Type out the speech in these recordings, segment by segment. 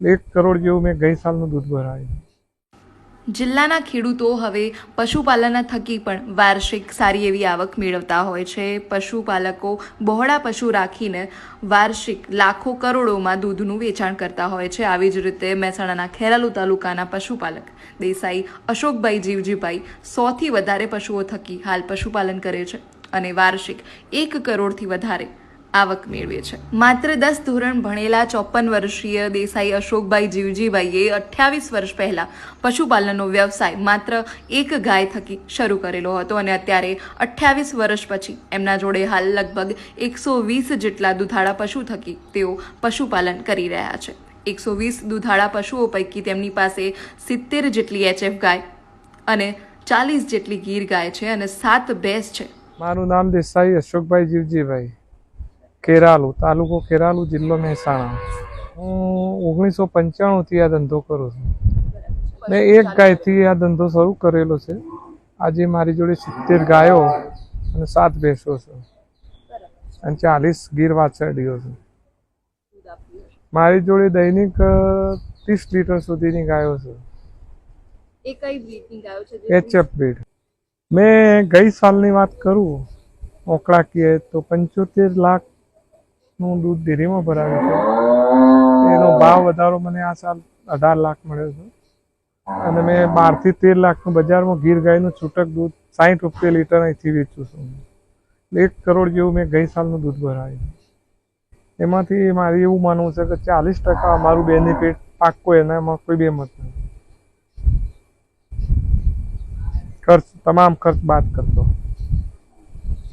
એક કરોડ જેવું મેં ગઈ સાલનું દૂધ ભરાયું. જિલ્લાના ખેડૂતો હવે પશુપાલન થકી પણ વાર્ષિક સારી એવી આવક મેળવતા હોય છે. પશુપાલકો બહોળા પશુ રાખીને વાર્ષિક લાખો કરોડોમાં દૂધનું વેચાણ કરતા હોય છે. આવી જ રીતે મહેસાણાના ખેરાલુ તાલુકાના પશુપાલક દેસાઈ અશોકભાઈ જીવજીભાઈ સોથી વધારે પશુઓ થકી હાલ પશુપાલન કરે છે અને વાર્ષિક એક કરોડથી વધારે આવક મેળવે છે માત્ર દસ ધોરણ ભણેલા ચોપન વર્ષીય દેસાઈ અશોકભાઈ જીવજીભાઈએ અઠ્યાવીસ વર્ષ પહેલા પશુપાલનનો વ્યવસાય માત્ર એક ગાય થકી શરૂ કરેલો હતો અને અત્યારે અઠ્યાવીસ વર્ષ પછી એમના જોડે હાલ લગભગ એકસો વીસ જેટલા દુધાળા પશુ થકી તેઓ પશુપાલન કરી રહ્યા છે. એકસો વીસ દુધાળા પશુઓ પૈકી તેમની પાસે સિત્તેર જેટલી એચએફ ગાય અને ચાલીસ જેટલી ગીર ગાય છે અને સાત ભેંસ છે. મારું નામ દેસાઈ અશોકભાઈ જીવજીભાઈ. કેરાલુ તાલુકો કેરાલુ જિલ્લો મહેસાણા. હું ઓગણીસો પંચાણુંથી આ ધંધો કરું છું. મેં એક ગાયથી આ ધંધો શરૂ કરેલો છે. આજે મારી જોડે સિત્તેર ગાયો અને સાત ભેંસો છે. અને ચાલીસ ગીર વાછરડીઓ છે. મારી જોડે દૈનિક ત્રીસ લીટર સુધીની ગાયો છે. HF breed. મેં ગઈ સાલની વાત કરું ઓકળાકીએ તો પંચોતેર લાખનું દૂધ ડેરીમાં ભરાવ્યું છે. એનો ભાવ વધારો મને આ સાલ અઢાર લાખ મળ્યો છે. અને મેં બારથી તેર લાખનું બજારમાં ગીર ગાયનું છૂટક દૂધ સાઠ રૂપિયા લીટર અહીંથી વેચું છું. એક કરોડ જેવું મેં ગઈ સાલનું દૂધ ભરાયું એમાંથી મારે એવું માનવું છે કે ચાલીસ ટકા અમારું બેનિફિટ પાક્કો એનામાં કોઈ બે મત નથી. ખર્ચ, તમામ ખર્ચ બાદ કરતો.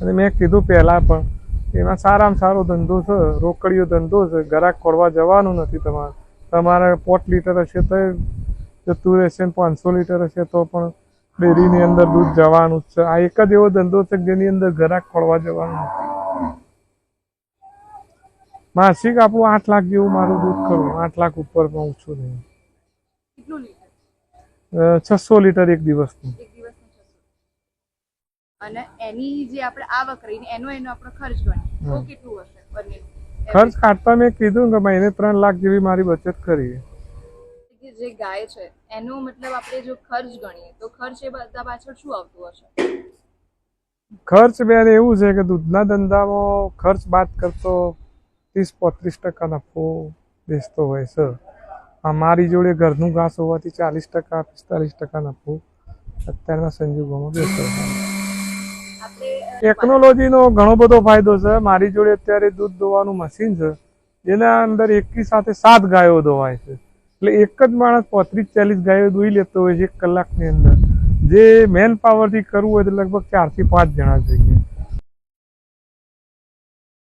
અને મેં કીધું પહેલાં પણ એમાં સારામાં સારો ધંધો છે રોકડીયો ધંધો છે ગરાક ખોળવા જવાનું નથી તમારે. તમારે પોટ લીટર હશે તો જતું રહેશે ને પાંચસો લીટર હશે તો પણ ડેરીની અંદર દૂધ જવાનું જ છે. આ એક જ એવો ધંધો છે જેની અંદર ગરાક ખોળવા જવાનું નથી. માસિક આપું આઠ લાખ જેવું મારું દૂધ કરું આઠ લાખ ઉપર પણ ઓછું નહીં. છસો લીટર એક દિવસનું. અને એની જે આપણે આવક રહી એનો એનો આપણો ખર્ચ ગણીએ તો કેટલું હશે બંને ખર્ચ કાઢતા મેં કીધું કે મહિને ત્રણ લાખ જેવી મારી બચત કરી. જે ગાય છે એનો મતલબ આપણે જો ખર્ચ ગણીએ તો ખર્ચ એ બધા પાછળ શું આવતું હશે? ખર્ચ બેન એવું છે કે દૂધના ધંધામાં ખર્ચ બાદ કરતો ત્રીસ પોત્રીસ ટકા નફો બેસતો હોય છે. અમારી મારી જોડે ઘરનું ઘાસ હોવાથી ચાલીસ ટકા પિસ્તાલીસ ટકા નફો અત્યારના સંજોગોમાં બેસતો હોય ટેકનોલોજીનો ઘણો બધો ફાયદો છે. મારી જોડે અત્યારે દૂધ દોવાનું મશીન છે. જેના અંદર એકી સાથે સાત ગાયો દોવાય છે. એટલે એક જ માણસ પોત્રીસ ચાલીસ ગાયો દોઈ લેતો હોય છે એક કલાકની અંદર. જે મેન પાવરથી કરવું હોય તો લગભગ ચારથી પાંચ જણા જોઈએ.